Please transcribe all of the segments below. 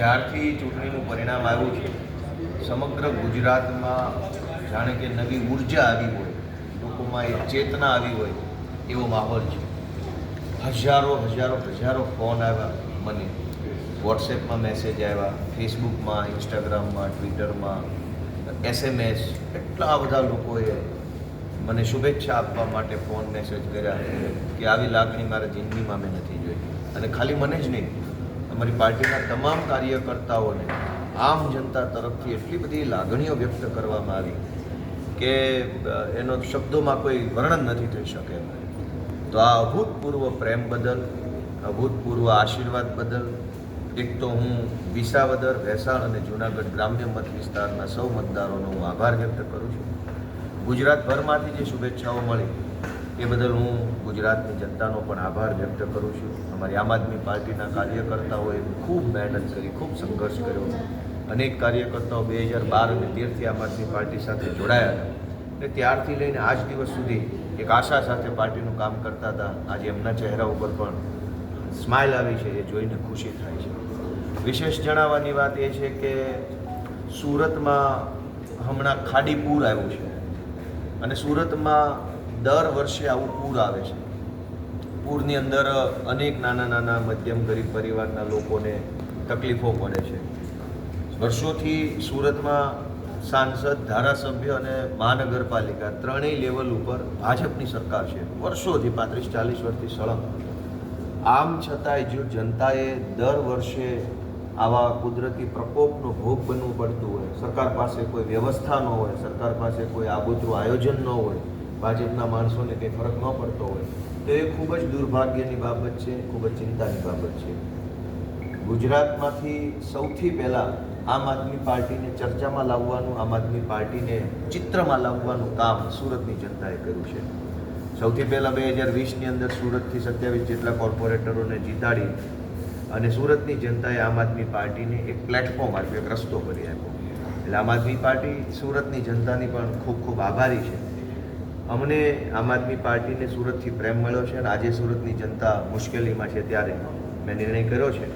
જ્યારથી ચૂંટણીનું પરિણામ આવ્યું છે, સમગ્ર ગુજરાતમાં જાણે કે નવી ઊર્જા આવી હોય, લોકોમાં એક ચેતના આવી હોય એવો માહોલ છે. હજારો હજારો હજારો ફોન આવ્યા મને. વોટ્સએપમાં મેસેજ આવ્યા, ફેસબુકમાં, ઇન્સ્ટાગ્રામમાં, ટ્વિટરમાં, એસએમએસ, એટલા બધા લોકોએ મને શુભેચ્છા આપવા માટે ફોન મેસેજ કર્યા કે આવી લાગણી મારા જિંદગીમાં મેં નથી જોઈ. અને ખાલી મને જ નહીં અમારી પાર્ટીના તમામ કાર્યકર્તાઓને આમ જનતા તરફથી એટલી બધી લાગણીઓ વ્યક્ત કરવામાં આવી કે એનો શબ્દોમાં કોઈ વર્ણન નથી થઈ શકે. તો આ અભૂતપૂર્વ પ્રેમ બદલ, અભૂતપૂર્વ આશીર્વાદ બદલ, એક તો હું વિસાવદર ભેસાણ અને જૂનાગઢ ગ્રામ્ય મત વિસ્તારના સૌ મતદારોનો હું આભાર વ્યક્ત કરું છું. ગુજરાતભરમાંથી જે શુભેચ્છાઓ મળી એ બદલ હું ગુજરાતની જનતાનો પણ આભાર વ્યક્ત કરું છું. અમારી આમ આદમી પાર્ટીના કાર્યકર્તાઓએ ખૂબ મહેનત કરી, ખૂબ સંઘર્ષ કર્યો. અનેક કાર્યકર્તાઓ બે હજાર બાર અને તેરથી આમ આદમી પાર્ટી સાથે જોડાયા હતા. અને ત્યારથી લઈને આજ દિવસ સુધી એક આશા સાથે પાર્ટીનું કામ કરતા હતા. આજે એમના ચહેરા ઉપર પણ સ્માઇલ આવી છે, એ જોઈને ખુશી થાય છે. વિશેષ જણાવવાની વાત એ છે કે સુરતમાં હમણાં ખાડી પૂર આવ્યું છે. અને સુરતમાં દર વર્ષે આવું પૂર આવે છે. પૂરની અંદર અનેક નાના નાના મધ્યમ ગરીબ પરિવારના લોકોને તકલીફો પડે છે. વર્ષોથી સુરતમાં સાંસદ, ધારાસભ્ય અને મહાનગરપાલિકા ત્રણેય લેવલ ઉપર ભાજપની સરકાર છે. વર્ષોથી, પાંત્રીસ, ચાલીસ વર્ષથી સળંગ. આમ છતાંય જો જનતાએ દર વર્ષે આવા કુદરતી પ્રકોપનો ભોગ બનવું પડતું હોય, સરકાર પાસે કોઈ વ્યવસ્થા ન હોય, સરકાર પાસે કોઈ આગોતરું આયોજન ન હોય ભાજપના માણસોને કંઈ ફરક ન પડતો હોય, તો એ ખૂબ જ દુર્ભાગ્યની બાબત છે, ખૂબ જ ચિંતાની બાબત છે. ગુજરાતમાંથી સૌથી પહેલાં આમ આદમી પાર્ટીને ચર્ચામાં લાવવાનું, આમ આદમી પાર્ટીને ચિત્રમાં લાવવાનું કામ સુરતની જનતાએ કર્યું છે. સૌથી પહેલાં બે હજાર વીસની અંદર સુરતથી સત્યાવીસ જેટલા કોર્પોરેટરોને જીતાડી અને સુરતની જનતાએ આમ આદમી પાર્ટીને એક પ્લેટફોર્મ આપ્યો, એક રસ્તો કરી આપ્યો. એટલે આમ આદમી પાર્ટી સુરતની જનતાની પણ ખૂબ ખૂબ આભારી છે. અમને આમ આદમી પાર્ટીને સુરતથી પ્રેમ મળ્યો છે. અને આજે સુરતની જનતા મુશ્કેલીમાં છે ત્યારે મેં નિર્ણય કર્યો છે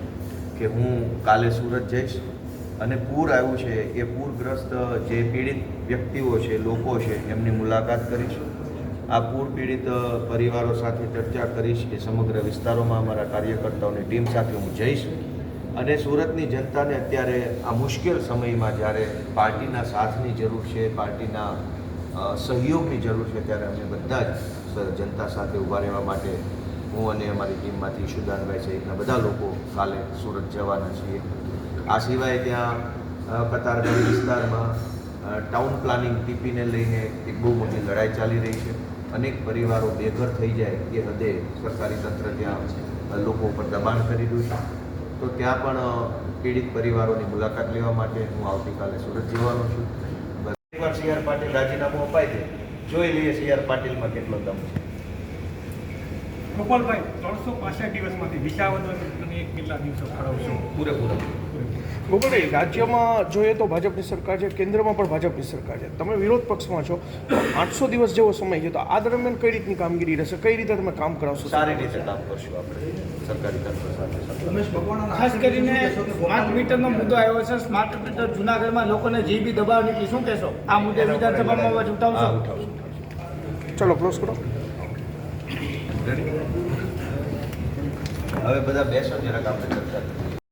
કે હું કાલે સુરત જઈશ અને પૂર આવ્યું છે. એ પૂરગ્રસ્ત જે પીડિત વ્યક્તિઓ છે, લોકો છે, એમની મુલાકાત કરીશ. આ પૂર પીડિત પરિવારો સાથે ચર્ચા કરીશ. એ સમગ્ર વિસ્તારોમાં અમારા કાર્યકર્તાઓની ટીમ સાથે હું જઈશ. અને સુરતની જનતાને અત્યારે આ મુશ્કેલ સમયમાં જ્યારે પાર્ટીના સાથની જરૂર છે, પાર્ટીના સહયોગની જરૂર છે ત્યારે અમે બધા જ જનતા સાથે ઊભા રહેવા માટે હું અને અમારી ટીમમાંથી ઈશુદાનભાઈ સહિતના બધા લોકો કાલે સુરત જવાના છીએ. આ સિવાય ત્યાં કતારગામ વિસ્તારમાં ટાઉન પ્લાનિંગ ટીપીને લઈને એક બહુ મોટી લડાઈ ચાલી રહી છે. અનેક પરિવારો બેઘર થઈ જાય એ હદે સરકારી તંત્ર ત્યાં લોકો ઉપર દબાણ કરી રહ્યું છે. તો ત્યાં પણ પીડિત પરિવારોની મુલાકાત લેવા માટે હું આવતીકાલે સુરત જવાનો છું. એકવાર સી આર પાટીલ રાજીનામું અપાય છે, જોઈ લઈએ સી આર પાટીલમાં કેટલો દમ છે. ગોપાલભાઈ ત્રણસો પાસઠ દિવસમાંથી વિસાવદર એક કેટલા દિવસો ફાળવશો પૂરેપૂરા. ગોપાલભાઈ રાજ્યમાં જોઈએ તો ભાજપની સરકાર છે કેન્દ્રમાં પણ ભાજપની સરકાર છે. તમે વિરોધ પક્ષમાં છો આઠસો દિવસ જેવો સમય છે તો આ દરમિયાન કઈ રીતની કામગીરી રહેશે? કઈ રીતે તમે કામ કરાવશો? સારી રીતે કામ કરશું આપણે સરકારી તંત્ર સાથે સાથે. ખાસ કરીને સ્માર્ટ મીટરનો મુદ્દો આવ્યો છે સ્માર્ટ મીટર જુનાગઢમાં લોકોને જે બી દબાવ નીકળી શું કહેશો? આ મુદ્દે વિધાનસભામાં અવાજ હા ઉઠાવશો ઉઠાવશું. ચલો ક્લોઝ કરો. હવે બધા બેસો જરાક આપણે ચર્ચા